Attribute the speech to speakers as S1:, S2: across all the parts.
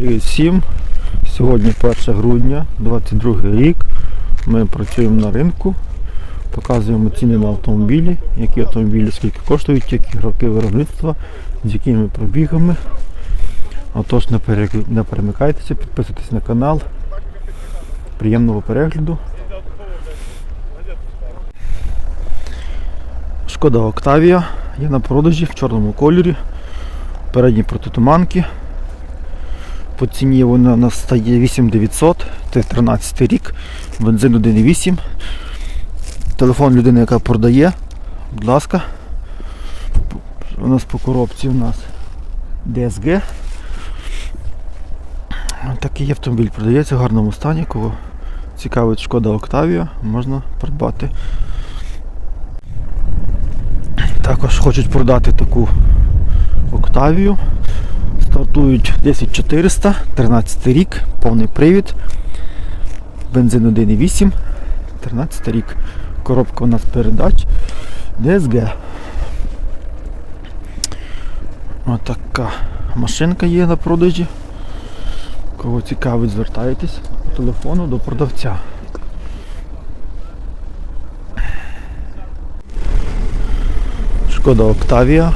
S1: Привіт всім! Сьогодні 1 грудня, 22 рік. Ми працюємо на ринку, показуємо ціни на автомобілі, які автомобілі скільки коштують, які роки виробництва, з якими пробігами. Отож, не, перемикайтеся, підписуйтесь на канал. Приємного перегляду. Шкода Октавія є на продажі в чорному кольорі. Передні протитуманки. По ціні вона у нас стає 8900, це 13 рік, бензин 1,8. Телефон людини, яка продає, будь ласка. У нас по коробці у нас DSG. Такий автомобіль продається в гарному стані, кого цікавить шкода Октавія, можна придбати. Також хочуть продати таку Октавію. Стартують 10400, 13 рік, повний привід. Бензин 1,8, 13 рік. Коробка у нас передач. DSG. Отака машинка є на продажі. Кого цікавить, звертайтесь по телефону до продавця. Шкода Октавія.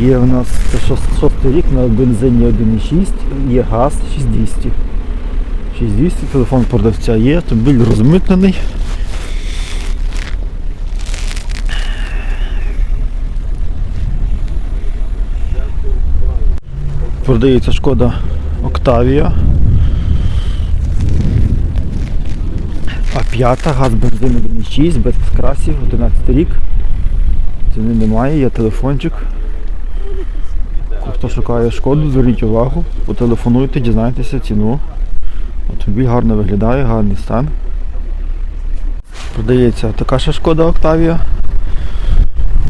S1: Є в нас це шос- шостий рік на бензині 1,6, є газ 6200. 6200, телефон продавця є, автомобіль розмитнений. Продається шкода Октавія. А5, газ бензин 1,6, без красів, 11 рік. Ціни немає, є телефончик. Хто шукає шкоду, зверніть увагу, потелефонуйте, дізнайтеся ціну. Автомобіль гарно виглядає, гарний стан. Продається така ще шкода Октавія.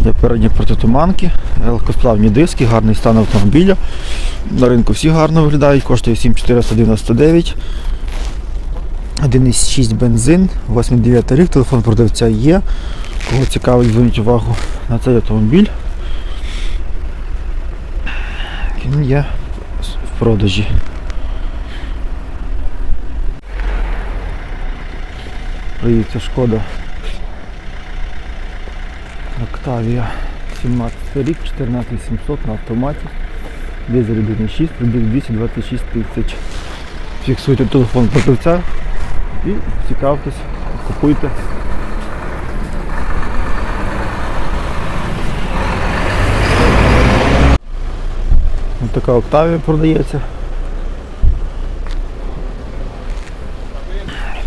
S1: Є передні протитуманки, легкосплавні диски, гарний стан автомобіля. На ринку всі гарно виглядають, коштує 7499. 1,6 бензин, 8-9 рік, телефон продавця є. Кого цікавить, зверніть увагу на цей автомобіль. Він є в продажі. Приїться шкода. Октавія 17 рік, 14700 на автоматі. Дизель 1.6, пробіг 226 тисяч. Фіксуйте телефон продавця і цікавтесь, купуйте. Така Октавія продається.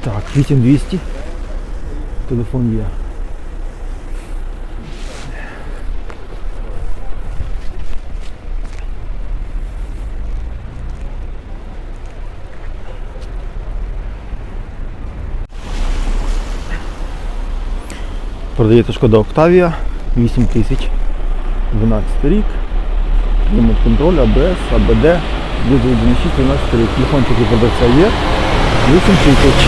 S1: Так, 8200. Телефон є. Продається шкода Октавія 8000. 12 рік. Ремонт контроль, АБС, АБД, дизель 1.6, 12 рік. Телефончик у продавця є. 8 тисяч.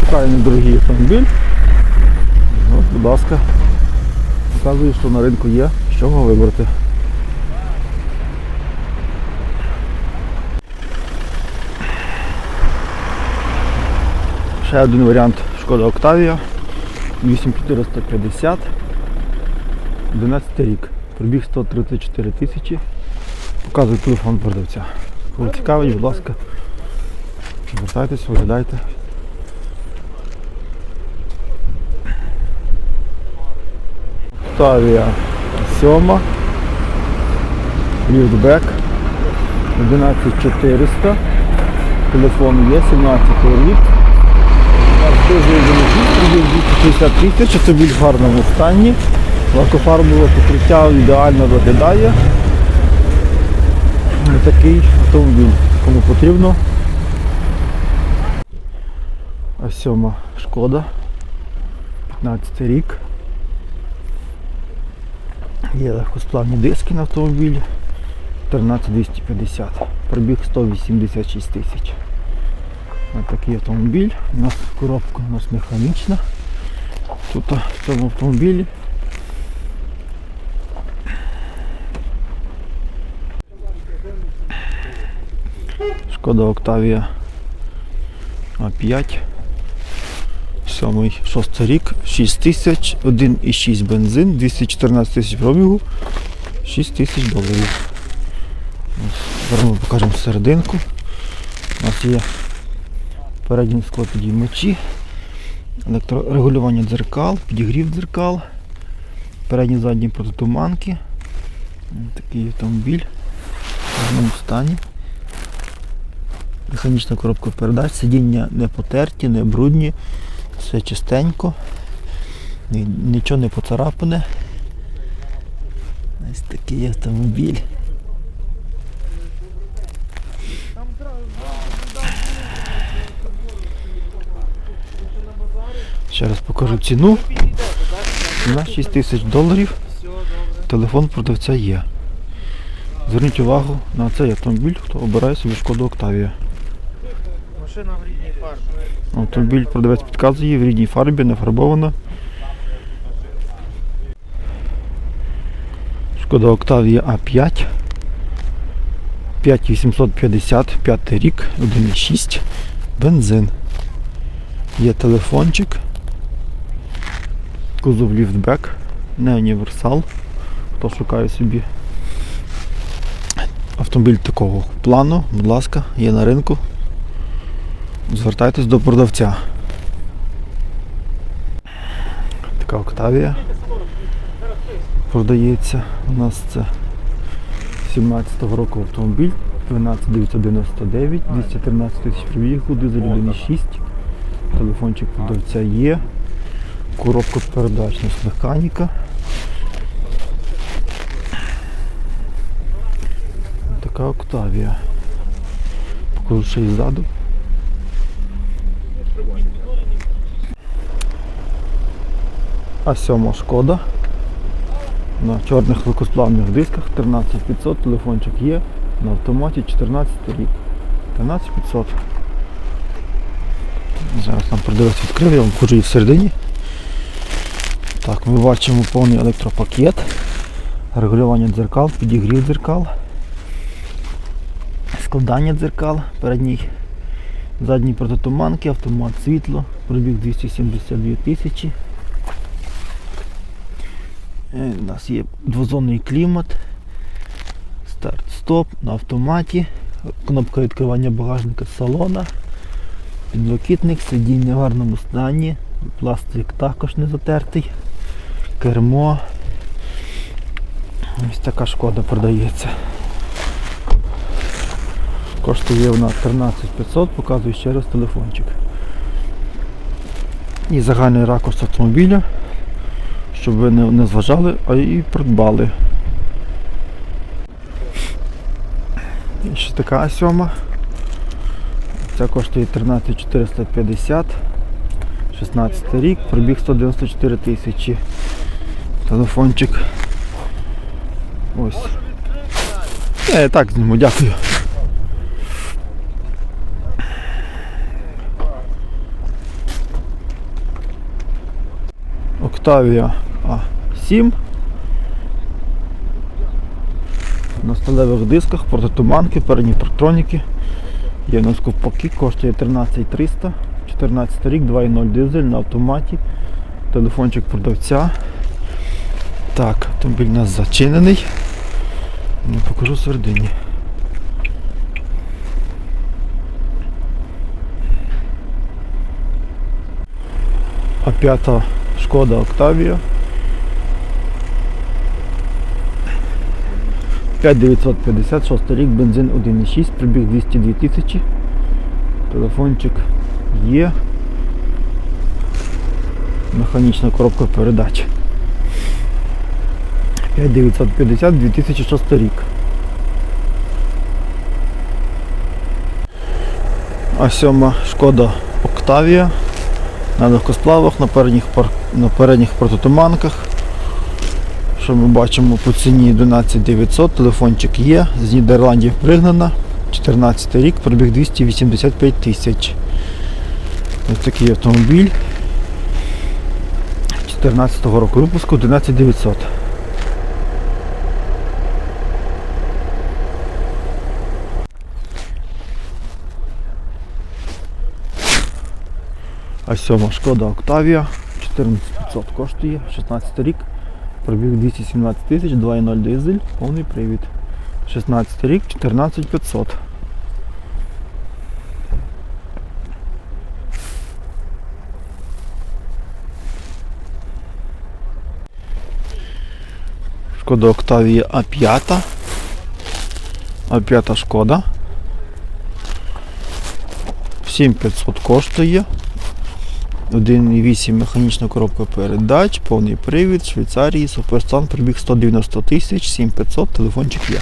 S1: Шукаю недорогий автомобіль. От, будь ласка. Показую, що на ринку є, з чого вибрати. Ще один варіант шкода Октавія. 8450. 11 рік. Пробіг 134 тисячі. Показую телефон продавця. Кого цікавить, будь ласка. Звертайтесь, виглядайте. Октавія 7. Ліфтбек 11400. Телефон є, 17 рік. Дизель 260 тисяч, автомобіль в гарному стані. Лакофарбове покриття ідеально виглядає. Такий автомобіль, кому потрібно. А сьома шкода. 15 рік. Є легкосплавні диски на автомобілі. 13250. Пробіг 186 тисяч. Ось такий автомобіль. У нас коробка у нас механічна. Тут в цьому автомобілі Шкода Октавія А5. Сьомий, шостий рік, 6 тисяч, 1,6 бензин, 214 тисяч пробігу, 6 тисяч доларів. Зараз покажемо серединку. У нас є передні склопідіймачі, електрорегулювання дзеркал, підігрів дзеркал, передні задні протитуманки. Такий автомобіль в гарному стані. Механічна коробка передач, сидіння не потерті, не брудні, все чистенько, нічого не поцарапане. Ось такий автомобіль. Ще раз покажу ціну. Ціна 6 тисяч доларів. Телефон продавця є. Зверніть увагу на цей автомобіль, хто обирає собі шкоду Октавія.
S2: Машина в рідній фарбі.
S1: Автомобіль продавець підказує в рідній фарбі, не фарбована. Шкода Октавія А5. 5850, 5 рік, 1,6, бензин. Є телефончик. Кузов ліфтбек, не універсал. Хто шукає собі автомобіль такого плану, будь ласка, є на ринку. Звертайтесь до продавця. Така Октавія продається. У нас це 17-го року автомобіль, 12999, 213 тисяч пробігу, дизель 1.6. Телефончик продавця є. Коробка передач у нас механіка. Така Октавія. Покажу ще й ззаду. А сьома шкода. На чорних легкосплавних дисках 13500, телефончик є, на автоматі 14 рік. 13500. Зараз нам продавець відкрив, я вам покажу і всередині. Так, ми бачимо повний електропакет, регулювання дзеркал, підігрів дзеркал, складання дзеркал, передній, задній протитуманки, автомат світло, пробіг 272 тисячі. Е, У нас є двозонний клімат, старт-стоп на автоматі, кнопка відкривання багажника салона, підлокітник, сидіння в гарному стані, пластик також не затертий, кермо. Ось така шкода продається. Коштує вона 13500, показую ще раз телефончик. І загальний ракурс автомобіля щоб ви не, зважали, а і придбали. І ще така сьома. Ця коштує 13450, 16 рік, пробіг 194 тисячі. Телефончик. Ось. Я і так зніму, дякую. Octavia А7 на сталевих дисках, протитуманки, передні партроніки. Є у нас ковпаки, коштує 13300, 14 рік, 2.0 дизель на автоматі. Телефончик продавця. Так, автомобіль у нас зачинений. Не покажу середині. А п'ята Шкода Октавія. 5956 рік, бензин 1.6, прибіг 202 тисячі. Телефончик є. Механічна коробка передач. 5950 2006 рік. А сьома шкода Октавія на легкосплавах, на передніх, пар... на передніх протитуманках. Що ми бачимо по ціні 12900, телефончик є, з Нідерландів пригнана. 14 рік, пробіг 285 тисяч. Ось такий автомобіль. 14-го року випуску 11900. А сьома шкода Октавія, 14500 коштує, 16 рік пробіг 217 тисяч, 2.0 дизель, повний привід. 16 рік, 14500. Шкода Октавія А5. А5 шкода. 7500 коштує. 1,8 механічна коробка передач, повний привід, Швейцарії, суперстан, пробіг 190 тисяч, 7500, телефончик є.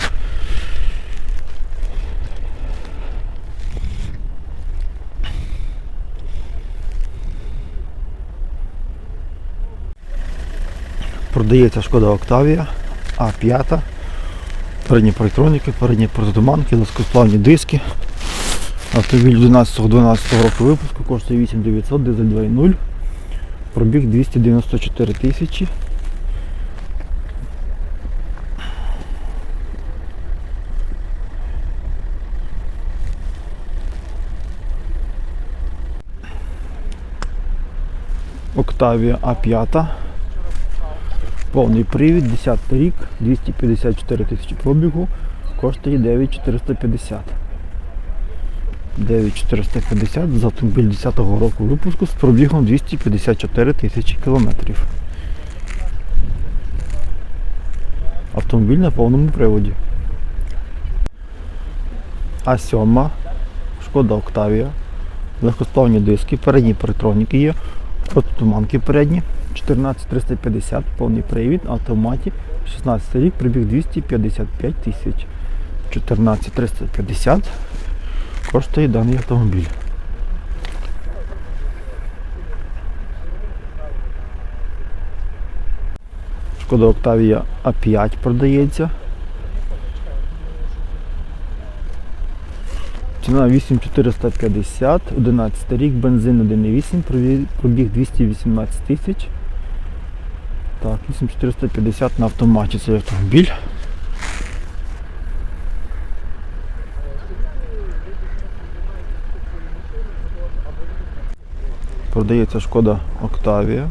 S1: Продається шкода Октавія А5. Передні парктроніки, передні протитуманки, лоскосплавні диски. Автомобіль 11-12 року випуску коштує 8900, дизель 2.0. Пробіг 294 тисячі. Октавія А5. Повний привід, 10 рік, 254 тисячі пробігу, коштує 9450. 9450 за автомобіль 10-го року випуску з пробігом 254 тисячі кілометрів. Автомобіль на повному приводі. А7, Шкода Октавія, легкосплавні диски, передні парктроніки є, протитуманки передні, 14350, повний привід, автоматі, 16 рік, прибіг 255 тисяч. 14350 коштує даний автомобіль. Шкода Октавія А5 продається. Ціна 8450, 11 рік, бензин 1,8, пробіг- пробіг 218 тисяч. Так, 8450 на автоматі цей автомобіль. Продається шкода Октавія.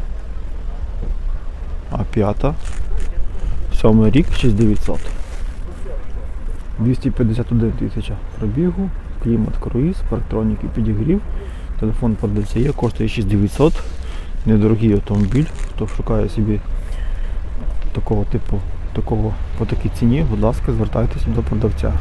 S1: А5. Сьомий рік, 6900. 251 тисяча пробігу, клімат круїз, парктроніки підігрів. Телефон продається є, коштує 6900. Недорогий автомобіль. Хто шукає собі такого типу, такого по такій ціні, будь ласка, звертайтеся до продавця.